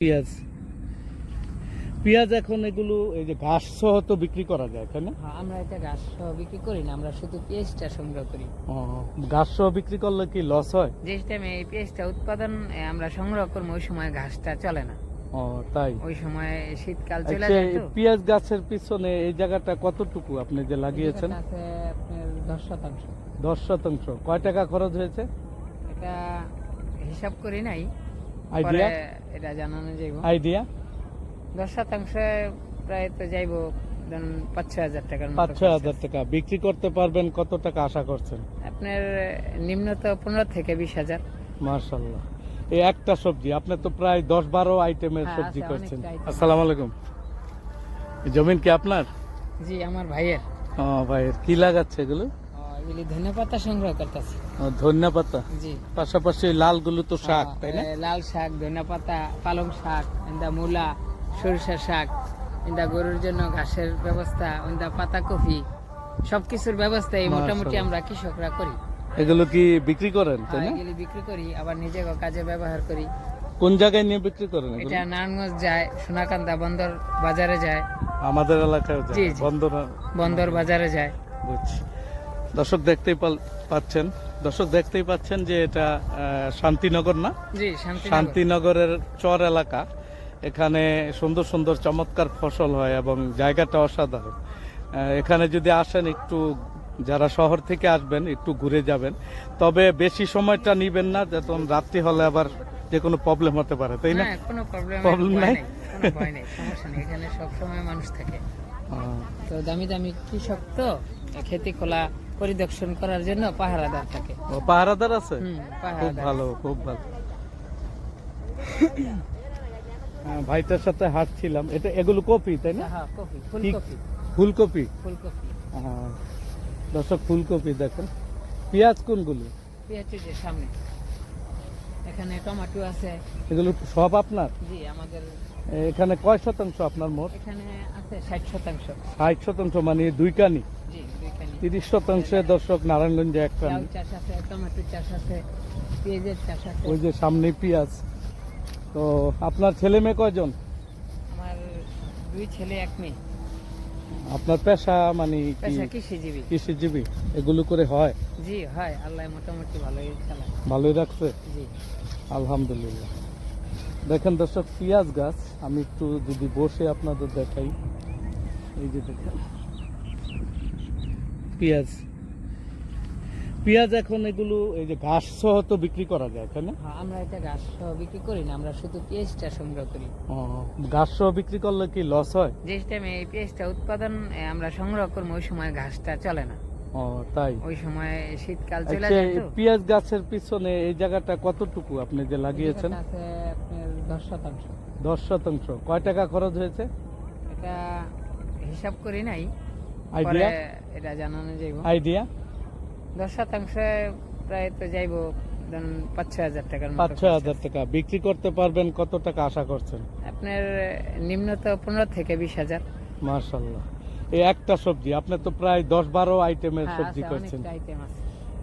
পেঁয়াজ। পেঁয়াজ এখন এগুলো এই যে ঘাস সহ তো বিক্রি করা যায় এখানে হ্যাঁ, আমরা এটা গাছ সহ বিক্রি করি না আমরা শুধু পেঁয়াজটা সংগ্রহ করি। ঘাস সহ বিক্রি করলে কি লস হয়? যে টাইমে এই পেঁয়াজটা উৎপাদন আমরা সংগ্রহ করব ওই সময় ঘাসটা চলে না। ও তাই। ওই সময় শীতকাল চলে আচ্ছা যায় তো। পেঁয়াজ গাছের পিছনে এই জায়গাটা কতটুকু আপনি যে লাগিয়েছেন? আছে আপনার দশ শতাংশ। দশ শতাংশ। কয় টাকা খরচ হয়েছে? এটা হিসাব করি নাই। আইডিয়া এটা জানানো যাইব। আইডিয়া দশ শতাংশ প্রায় তো যাইব পাঁচ ছয় হাজার টাকার পাঁচ ছয় হাজার টাকা। বিক্রি করতে পারবেন কত টাকা আশা করছেন? আপনার নিম্নত পনেরো থেকে বিশ হাজার। মার্শাল্লাহ এই একটা সবজি আপনি তো প্রায় দশ বারো আইটেমের হ্যাঁ, সবজি করছেন। আসসালামু আলাইকুম। জমিন কি আপনার? জি আমার ভাইয়ের। ও ভাই কি লাগাচ্ছে এগুলো? এগুলি ধনে সংগ্রহ করতেছি। ধনিয়া জি। পাশাপাশি লালগুলো তো শাক তাই না? লাল শাক ধনে পাতা পালং শাক মূলা সরিষা শাক গরুর জন্য ঘাসের ব্যবস্থা পাতা কফি সবকিছুর ব্যবস্থা এই মোটামুটি আমরা কৃষকরা করি। এগুলো কি বিক্রি করেন তাই হ্যাঁ, না? এগুলি বিক্রি করি আবার নিজে কাজে ব্যবহার করি। কোন জায়গায় নিয়ে বিক্রি করেন এটা নারায়ণগঞ্জ যায় সোনাকান্দা বন্দর বাজারে যায়। আমাদের এলাকায়। বন্দর বন্দর বাজারে যায়। বুঝছি। দর্শক দেখতেই পাচ্ছেন। দর্শক দেখতেই পাচ্ছেন যে এটা শান্তিনগর না? শান্তিনগরের চর এলাকা। এখানে সুন্দর সুন্দর চমৎকার ফসল হয় এবং জায়গাটা অসাধারণ। এখানে যদি আসেন একটু যারা শহর থেকে আসবেন একটু ঘুরে যাবেন। তবে বেশি সময়টা নিবেন না যখন রাত্রি হলে আবার যে কোনো প্রবলেম হতে পারে তাই না? কোনো প্রবলেম নাই? সমস্যা নেই। এখানে সব সময় মানুষ থাকে। তো দামি দামি কৃষক তো খেতি খোলা পরিদর্শন করার জন্য পাহারাদার থাকে। ও পাহারাদার আছে? খুব ভালো খুব ভালো। হ্যাঁ, ভাইটার সাথে হাঁটছিলাম। এটা এগুলো কপি তাই না? হ্যাঁ কফি কি- ফুলকপি। ফুলকপি? ফুলকপি। দর্শক ফুলকপি দেখেন। পেঁয়াজ কোনগুলো? পেঁয়াজ যে সামনে। এখানে টমেটো আছে। এগুলো সব আপনার? জি আমাদের এখানে কয় শতাংশ আপনার মোট? এখানে আছে ষাট শতাংশ। ষাট শতাংশ মানে দুই কানি তিরিশ শতাংশে দর্শক নারায়ণগঞ্জে এক লাউ চাষ আছে টমেটো চাষ আছে পেঁয়াজের চাষ আছে। ওই যে সামনে পেঁয়াজ। তো আপনার ছেলে মেয়ে কয়জন? আমার দুই ছেলে এক মেয়ে। আপনার পেশা মানে কৃষিজীবী। কৃষিজীবী। এগুলো করে হয়? জি হয়। আল্লাহ মোটামুটি ভালোই চালায়। ভালোই রাখছে? জি। আলহামদুলিল্লাহ। দেখেন দর্শক পেঁয়াজ গাছ আমি একটু যদি বসে আপনাদের দেখাই। এই যে দেখেন। পেঁয়াজ। পেঁয়াজ এখন এগুলো এই যে ঘাস সহ তো বিক্রি করা যায় এখানে হ্যাঁ, আমরা এটা গাছ সহ বিক্রি করি না আমরা শুধু পেঁয়াজটা সংগ্রহ করি। ঘাস সহ বিক্রি করলে কি লস হয়? যে টাইমে এই পেঁয়াজটা উৎপাদন আমরা সংগ্রহ করব ওই সময় ঘাসটা চলে না। ও তাই? ওই সময় শীতকাল চলে আচ্ছা যায় তো। পেঁয়াজ গাছের পিছনে এই জায়গাটা কতটুকু আপনি যে লাগিয়েছেন? আছে আপনার দশ শতাংশ। দশ শতাংশ। কয় টাকা খরচ হয়েছে? এটা হিসাব করি নাই। আইডিয়া? এটা জানানো যাইব। আইডিয়া? দশ শতাংশ প্রায় তো যাইব পাঁচ ছয় হাজার টাকার পাঁচ ছয় হাজার টাকা। বিক্রি করতে পারবেন কত টাকা আশা করছেন? আপনার নিম্নত পনেরো থেকে বিশ হাজার। মার্শাল্লাহ এই একটা সবজি আপনি তো প্রায় দশ বারো আইটেমের হ্যাঁ, সবজি করছেন।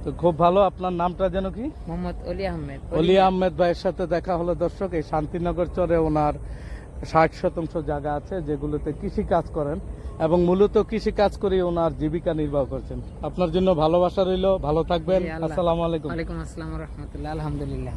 তো খুব ভালো আপনার নামটা যেন কি? মোহাম্মদ অলি আহমেদ। অলি আহমেদ ভাইয়ের সাথে দেখা হলো দর্শক এই শান্তিনগর চরে ওনার ষাট শতাংশ জায়গা আছে যেগুলোতে কৃষি কাজ করেন। এবং মূলত কৃষি কাজ করে ওনার জীবিকা নির্বাহ করছেন। আপনার জন্য ভালোবাসা রইল ভালো থাকবেন। আসসালাম আলাইকুম। ওয়ালাইকুম আসসালাম রহমতুল্লাহ। আলহামদুলিল্লাহ।